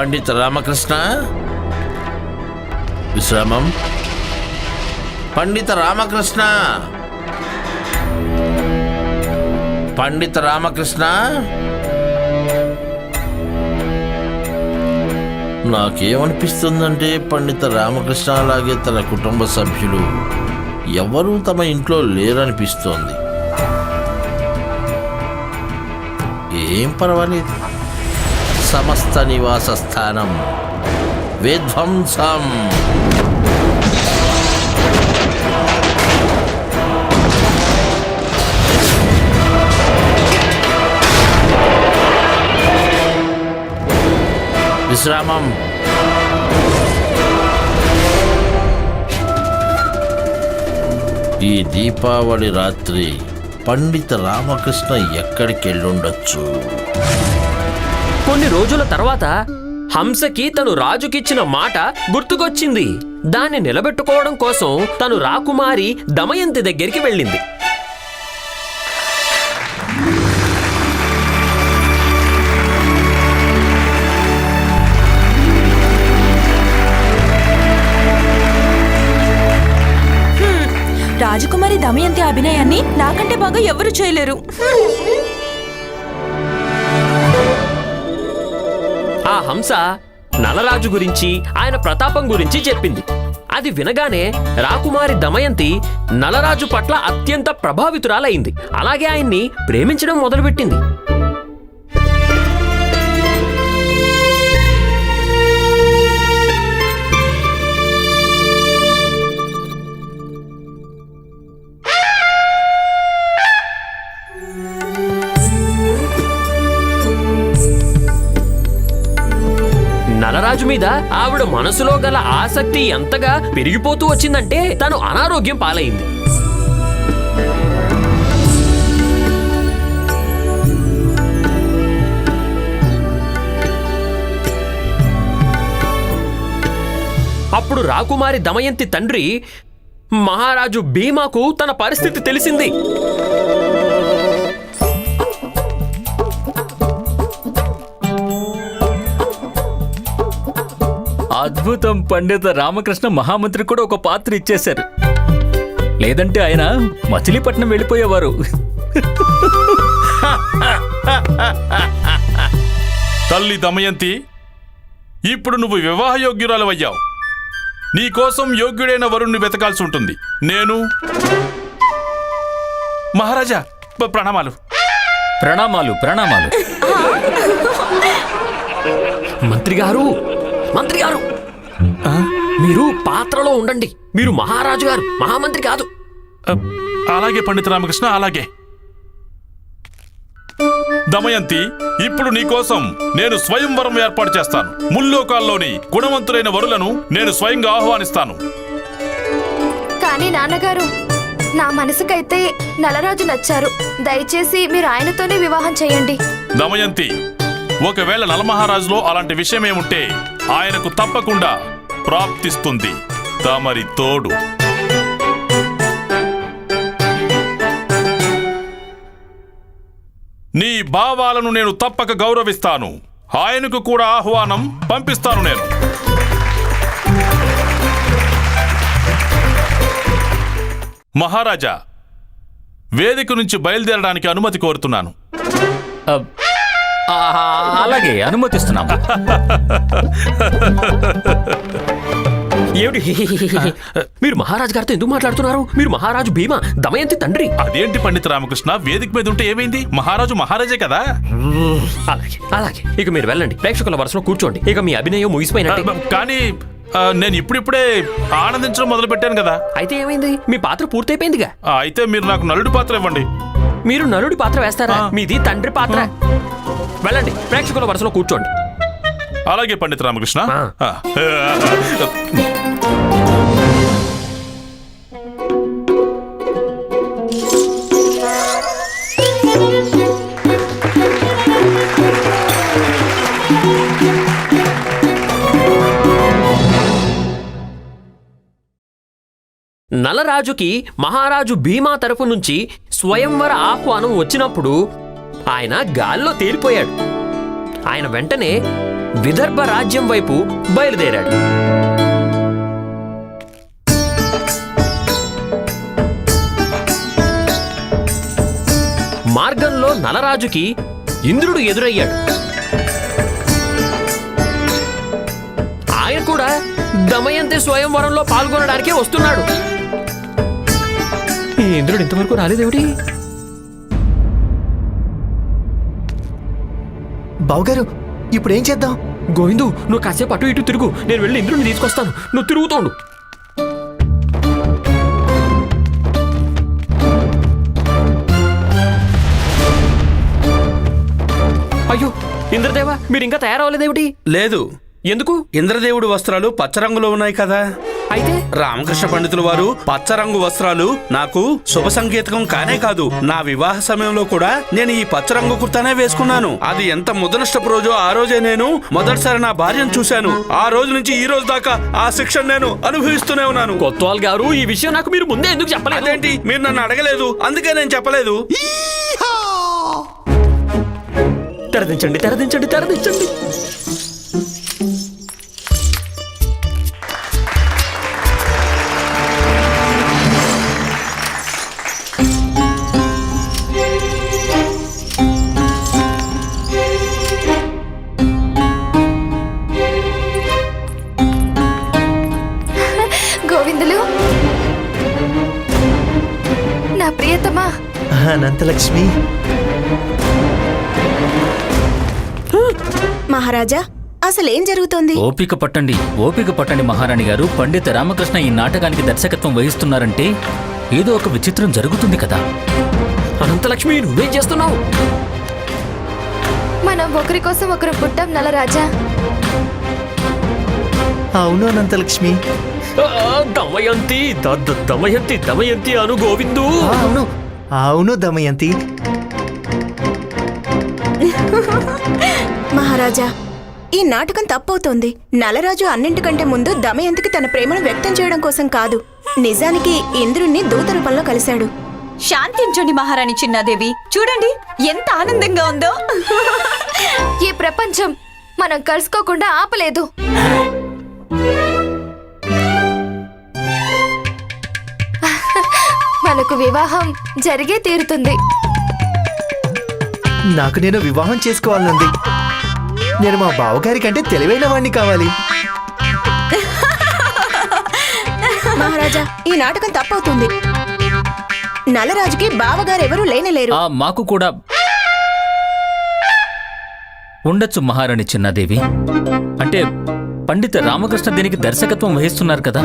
పండిత రామకృష్ణ? విశ్రామం. పండిత రామకృష్ణ? పండిత రామకృష్ణ? నాకేమనిపిస్తుందంటే పండిత రామకృష్ణ అలాగే తన కుటుంబ సభ్యులు ఎవరూ తమ ఇంట్లో లేరనిపిస్తోంది. ఏం పర్వాలేదు. సమస్త నివాస స్థానం. విధ్వంసం. విశ్రామం. ఈ దీపావళి రాత్రి పండిత రామకృష్ణ ఎక్కడికి వెళ్ళుండొచ్చు కొన్ని రోజుల తర్వాత హంసకి తను రాజుకిచ్చిన మాట గుర్తుకొచ్చింది. దాన్ని నిలబెట్టుకోవడం కోసం తను రాకుమారి దమయంతి దగ్గరికి వెళ్ళింది. రాజకుమారి దమయంతి అభినయాన్ని నాకంటే బాగా ఎవరు చేయలేరు. హంస నలరాజు గురించి ఆయన ప్రతాపం గురించి చెప్పింది. అది వినగానే రాకుమారి దమయంతి నలరాజు పట్ల అత్యంత ప్రభావితురాలైంది. అలాగే ఆయన్ని ప్రేమించడం మొదలుపెట్టింది. రాజు మీద ఆవిడ మనసులో గల ఆసక్తి ఎంతగా పెరిగిపోతూ వచ్చిందంటే తను అనారోగ్యం పాలైంది. అప్పుడు రాకుమారి దమయంతి తండ్రి మహారాజు భీమాకు తన పరిస్థితి తెలిసింది. అద్భుతం పండిత రామకృష్ణ మహామంత్రి కూడా ఒక పాత్ర ఇచ్చేశారు. లేదంటే ఆయన మచిలీపట్నం వెళ్ళిపోయేవారు. తల్లి దమయంతి ఇప్పుడు నువ్వు వివాహయోగ్యురాలవయ్యావు. నీకోసం యోగ్యుడైన వరుణ్ణి వెతకాల్సి ఉంటుంది. నేను? మహారాజా ప- ప్రణామాలు. ప్రణామాలు ప్రణామాలు. మంత్రి గారు మంత్రి గారు. మీరు పాత్రలో ఉండండి. మీరు మహారాజు గారు మహామంత్రి కాదు. అలాగే పండిత రామకృష్ణ అలాగే. దమయంతి ఇప్పుడు నీకోసం నేను స్వయంవరం ఏర్పాటు చేస్తాను. ముల్లోకాల్లోని గుణవంతులైన వరులను నేను స్వయంగా ఆహ్వానిస్తాను. కానీ నాన్నగారు నా మనసుకైతే నలరాజు నచ్చారు. దయచేసి మీరు ఆయనతోనే వివాహం చేయండి. దమయంతి ఒకవేళ నలమహారాజులో అలాంటి విషయమేముంటే ఆయనకు తప్పకుండా ప్రాప్తిస్తుంది. తమరి తోడు. నీ భావాలను నేను తప్పక గౌరవిస్తాను. ఆయనకు కూడా ఆహ్వానం పంపిస్తాను నేను. మహారాజా వేదిక నుంచి బయలుదేరడానికి అనుమతి కోరుతున్నాను. అలాగే అనుమతిస్తున్నాం ఏమిటి? మీరు మహారాజు గారితో ఎందుకు మాట్లాడుతున్నారు? మీరు మహారాజు భీమా దమయంతి తండ్రి. అదేంటి పండిత రామకృష్ణ? వేదిక మీద ఉంటే ఏమైంది? మహారాజు మహారాజే కదా. అలాగే అలాగే. ఇక మీరు వెళ్ళండి. ప్రేక్షకుల వరుసలో కూర్చోండి. ఇక మీ అభినయం ముగిసిపోయినట్టే. కానీ నేను ఇప్పుడిప్పుడే ఆనందించడం మొదలు పెట్టాను కదా. అయితే ఏమైంది? మీ పాత్ర పూర్తయిపోయిందిగా? అయితే మీరు నాకు నలుడి పాత్ర ఇవ్వండి. మీరు నలుడి పాత్ర వేస్తారా. మీది తండ్రి పాత్ర. వెళ్ళండి. ప్రేక్షకుల వరుసలో కూర్చోండి. అలాగే పండిత రామకృష్ణ. నలరాజుకి మహారాజు భీమా తరఫు నుంచి స్వయంవర ఆహ్వానం వచ్చినప్పుడు ఆయన గాల్లో తేలిపోయాడు ఆయన వెంటనే విదర్భ రాజ్యం వైపు బయలుదేరాడు. మార్గంలో నలరాజుకి ఇంద్రుడు ఎదురయ్యాడు. ఆయన కూడా దమయంతి స్వయంవరంలో పాల్గొనడానికే వస్తున్నాడు. ఈ ఇంద్రుడు ఇంతవరకు రాలేదేమిటి? బావగారు ఇప్పుడు ఏం చేద్దాం? గోవిందు నువ్వు కాసేపు అటు ఇటు తిరుగు. నేను వెళ్ళి ఇంద్రుడిని తీసుకొస్తాను. నువ్వు తిరుగుతోండు. అయ్యో ఇంద్రదేవా మీరు ఇంకా తయారవ్వలేదేమిటి? లేదు. ఎందుకు? ఇంద్రదేవుడి వస్త్రాలు పచ్చ రంగులో ఉన్నాయి కదా. అయితే? రామకృష్ణ పండితుల వారు పచ్చ రంగు వస్త్రాలు నాకు శుభ సంకేతకం కానే కాదు. నా వివాహ సమయంలో కూడా నేను ఈ పచ్చ రంగు కుర్తానే వేసుకున్నాను. అది ఎంత ముదనష్టపు రోజో ఆ రోజే నేను మొదటిసారి నా భార్యను చూశాను. ఆ రోజు నుంచి ఈ రోజు దాకా ఆ శిక్షణ నేను అనుభవిస్తూనే ఉన్నాను. కొత్వాల్ గారు ఈ విషయం నాకు మీరు ముందే ఎందుకు చెప్పలేదు? అదేంటి? మీరు నన్ను అడగలేదు. అందుకే నేను చెప్పలేదు. తెరదించండి తెరదించండి తెరదించండి. అనంతలక్ష్మి మహారాజా అసలేం జరుగుతోంది? ఓపిక పట్టండి ఓపిక పట్టండి మహారాణి గారు. పండిత రామకృష్ణ ఈ నాటకానికి దర్శకత్వం వహిస్తున్నారంటే ఏదో ఒక విచిత్రం జరుగుతుంది కదా. అనంతలక్ష్మి నువ్వేం చేస్తున్నావు? మనం ఒకరి కోసం ఒకరు పుట్టాం నలరాజా. అవును అనంతలక్ష్మి. దమయంతి దమయంతి దమయంతి అను గోవిందు. అవును. అవును దమయంతి. మహారాజా ఈ నాటకం తప్పవుతోంది. నలరాజు అన్నింటికంటే ముందు దమయంతికి తన ప్రేమను వ్యక్తం చేయడం కోసం కాదు. నిజానికి ఇంద్రుణ్ణి దూత రూపంలో కలిశాడు. శాంతించండి మహారాణి చిన్నాదేవి. చూడండి ఎంత ఆనందంగా ఉందో. ఈ ప్రపంచం మనం కలుసుకోకుండా ఆపలేదు. వివాహం జరిగే తీరుతుంది. నాకు నేను వివాహం చేసుకోవాలనుంది. నేను మా బావగారి కంటే తెలివైన వాడిని కావాలి. మహారాజా ఈ నాటకం తప్పవుతుంది. నలరాజుకి బావగారెవరూ లేనలేరు. ఆ మాకు కూడా ఉండొచ్చు మహారాణి చిన్నాదేవి. అంటే పండిత రామకృష్ణ దీనికి దర్శకత్వం వహిస్తున్నారు కదా.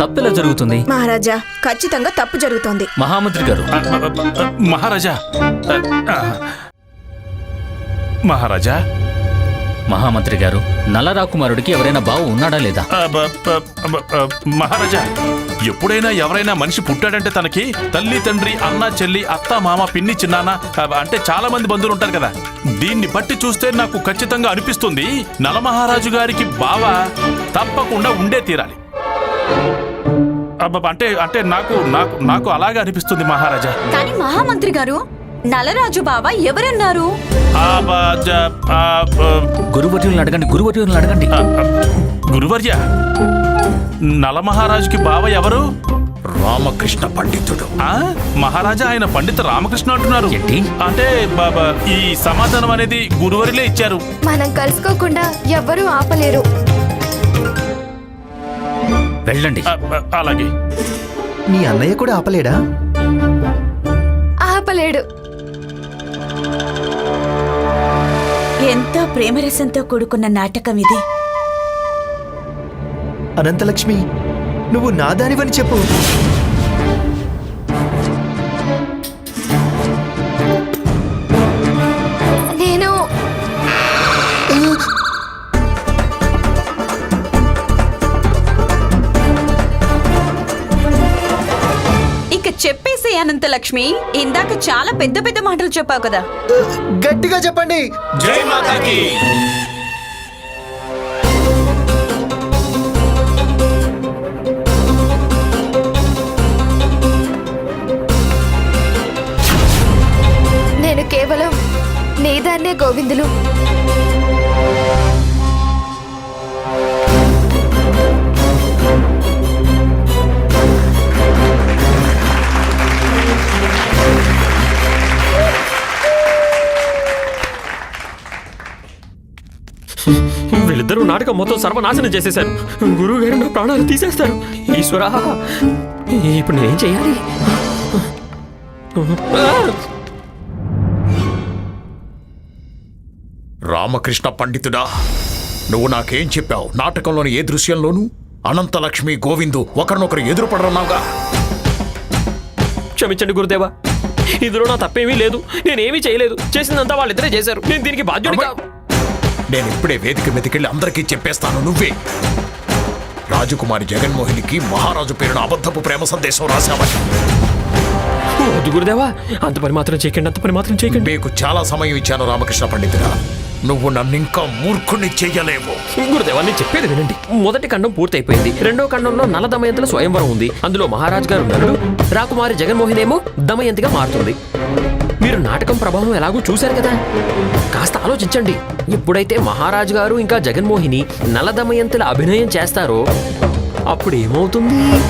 తప్పెలా జరుగుతుంది? మహారాజా ఖచ్చితంగా తప్పు జరుగుతోంది. మహామంత్రి గారు. మహారాజా. మహారాజా. మహామంత్రి గారు నల్లరాకుమారుడికి ఎవరైనా బావు ఉన్నాడా లేదా? మహారాజా. ఎప్పుడైనా ఎవరైనా మనిషి పుట్టాడంటే తనకి తల్లి తండ్రి అన్న చెల్లి అత్త మామ పిన్ని చిన్నాన్న అంటే చాలా మంది బంధువులు ఉంటారు కదా. దీన్ని బట్టి చూస్తే నాకు ఖచ్చితంగా అనిపిస్తుంది నలమహారాజు గారికి బావ తప్పకుండా ఉండే తీరాలి. అంటే అంటే నాకు నాకు నాకు అలాగే అనిపిస్తుంది మహారాజా. కానీ మహామంత్రి గారు నలరాజు బావ ఎవరన్నారు? గురువర్యులను అడగండి గురువర్యులను అడగండి. గురువర్య? నలమహారాజుకి బావ ఎవరు? రామకృష్ణ పండితుడు. ఆ? మహారాజా ఆయన పండిత రామకృష్ణ అంటున్నారు. ఏంటి? అంటే బాబా ఈ సమాధానం అనేది గురువరిలే ఇచ్చారు. మనం కలుసుకోకుండా ఎవ్వరూ ఆపలేరు. వెళ్ళండి. ఆ, ఆ, అలాగే. మీ అన్నయ్య కూడా ఆపలేడా? ఆపలేడు. ఎంతో ప్రేమరసంతో కూడుకున్న నాటకం ఇది. అనంతలక్ష్మి నువ్వు నా దానివని చెప్పు. నేను ఇక చెప్పేసే అనంత లక్ష్మి ఇందాక చాలా పెద్ద పెద్ద మాటలు చెప్పావు కదా. గట్టిగా చెప్పండి. జై మాతాకి. గోవిందులే గోవిందులు. వీళ్ళిద్దరూ నాటకం మొత్తం సర్వనాశనం చేసేశారు. గురువు గారు నా ప్రాణాలు తీసేస్తారు. ఈశ్వరా ఇప్పుడు నేనేం చేయాలి? రామకృష్ణ పండితుడా నువ్వు నాకేం చెప్పావు? నాటకంలోని ఏ దృశ్యంలోనూ అనంతలక్ష్మి గోవిందు ఒకరినొకరు ఎదురుపడరన్నావుగా? క్షమించండి గురుదేవా ఇందులో నా తప్పేమీ లేదు నేనేమీ చేయలేదు చేసిందంతా వాళ్ళిద్దరే చేశారు నేను దీనికి బాధ్యుడిగా నేను ఇప్పుడే వేదిక మీదకెళ్ళి అందరికీ చెప్పేస్తాను నువ్వే. రాజకుమారి జగన్మోహినికి మహారాజు పేరున అబద్ధపు ప్రేమ సందేశం రాశావని వద్దు గురుదేవా అంత పని మాత్రం చేయకండి అంత పని మాత్రం చేయకండి. మీకు చాలా సమయం ఇచ్చాను రామకృష్ణ పండితుడా. నువ్వు నన్నింకా మూర్ఖుని చెయ్యలేవు గురుదేవా నేను చెప్పేది వినండి. మొదటి ఖండం పూర్తయిపోయింది. రెండో ఖండంలో నల దమయంతుల స్వయంవరం ఉంది. అందులో మహారాజ్ గారు నలుడు రాకుమారి జగన్మోహన్ ఏమో దమయంతిగా మారుతుంది. మీరు నాటకం ప్రభావం ఎలాగో చూశారు కదా? కాస్త ఆలోచించండి. ఎప్పుడైతే మహారాజు గారు ఇంకా జగన్మోహిని నల దమయంతుల అభినయం చేస్తారో అప్పుడు ఏమవుతుంది